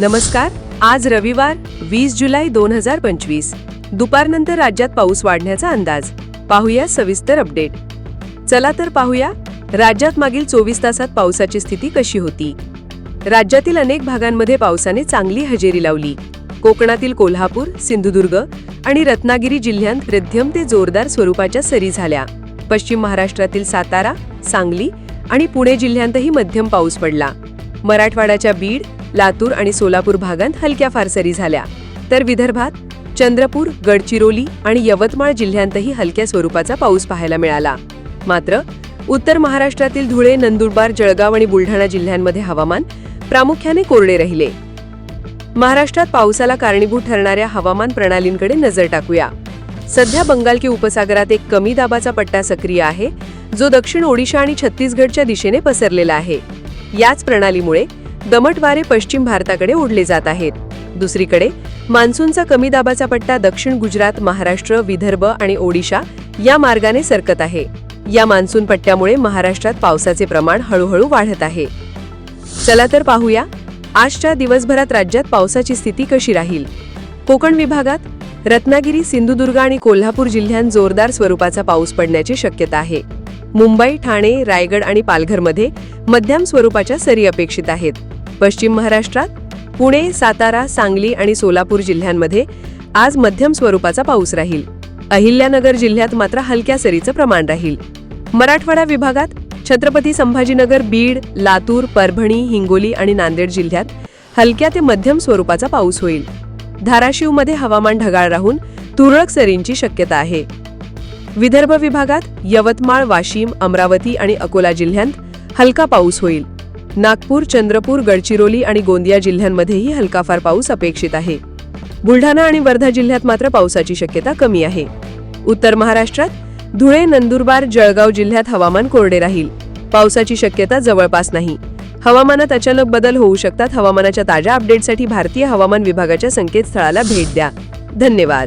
नमस्कार आज रविवार वीस जुलै दोन हजार पंचवीस. दुपारनंतर राज्यात पाऊस वाढण्याचा अंदाज. पाहूया सविस्तर अपडेट. चला तर पाहूया राज्यात मागील चोवीस तासात पावसाची स्थिती कशी होती? राज्यातील अनेक भागांमध्ये पावसाने चांगली हजेरी लावली. कोकणातील कोल्हापूर सिंधुदुर्ग आणि रत्नागिरी जिल्ह्यांत मध्यम ते जोरदार स्वरूपाच्या सरी झाल्या. पश्चिम महाराष्ट्रातील सातारा सांगली आणि पुणे जिल्ह्यांतही मध्यम पाऊस पडला. मराठवाड्याच्या बीड लातूर आणि सोलापूर भागात हलक्या फार सरी झाल्या. तर विदर्भात चंद्रपूर गडचिरोली आणि यवतमाळ जिल्ह्यांतही हलक्या स्वरूपाचा पाऊस पाहायला मिळाला. मात्र उत्तर महाराष्ट्रातील धुळे नंदुरबार जळगाव आणि बुलढाणा जिल्ह्यांमध्ये हवामान प्रामुख्याने कोरडे राहिले. महाराष्ट्रात पावसाला कारणीभूत ठरणाऱ्या हवामान प्रणालींकडे नजर टाकूया. सध्या बंगाल की उपसागरात एक कमी दाबाचा पट्टा सक्रिय आहे जो दक्षिण ओडिशा आणि छत्तीसगडच्या दिशेने पसरलेला आहे. याच प्रणालीमुळे दमट वारे पश्चिम भारताकडे ओढले जात आहेत. दुसरीकडे मान्सूनचा कमी दाबाचा पट्टा दक्षिण गुजरात महाराष्ट्र विदर्भ आणि ओडिशा या मार्गाने सरकत आहे. या मान्सून पट्ट्यामुळे महाराष्ट्रात पावसाचे प्रमाण हळूहळू वाढत आहे. चला तर पाहूया आजच्या दिवसभरात राज्यात पावसाची स्थिती कशी राहील? कोकण विभागात रत्नागिरी सिंधुदुर्ग आणि कोल्हापूर जिल्ह्यात जोरदार स्वरूपाचा पाऊस पडण्याची शक्यता आहे. मुंबई ठाणे रायगड आणि पालघरमध्ये मध्यम स्वरूपाच्या सरी अपेक्षित आहेत. पश्चिम महाराष्ट्रात पुणे सातारा सांगली आणि सोलापूर जिल्ह्यांमध्ये आज मध्यम स्वरूपाचा पाऊस राहील. अहिल्यानगर जिल्ह्यात मात्र हलक्या सरीचं प्रमाण राहील. मराठवाडा विभागात छत्रपती संभाजीनगर बीड लातूर परभणी हिंगोली आणि नांदेड जिल्ह्यात हलक्या ते मध्यम स्वरूपाचा पाऊस होईल. धाराशिवमध्ये हवामान ढगाळ राहून तुरळक सरींची शक्यता आहे. विदर्भ विभागात यवतमाळ वाशिम अमरावती आणि अकोला जिल्ह्यात हलका पाऊस होईल. नागपूर चंद्रपूर गडचिरोली आणि गोंदिया जिल्ह्यांमध्येही हलकाफार पाऊस अपेक्षित आहे. बुलढाणा आणि वर्धा जिल्ह्यात मात्र पावसाची शक्यता कमी आहे. उत्तर महाराष्ट्रात धुळे नंदुरबार जळगाव जिल्ह्यात हवामान कोरडे राहील. पावसाची शक्यता जवळपास नाही. हवामानात अचानक बदल होऊ शकतात. हवामानाच्या ताज्या अपडेटसाठी भारतीय हवामान विभागाच्या संकेतस्थळाला भेट द्या. धन्यवाद.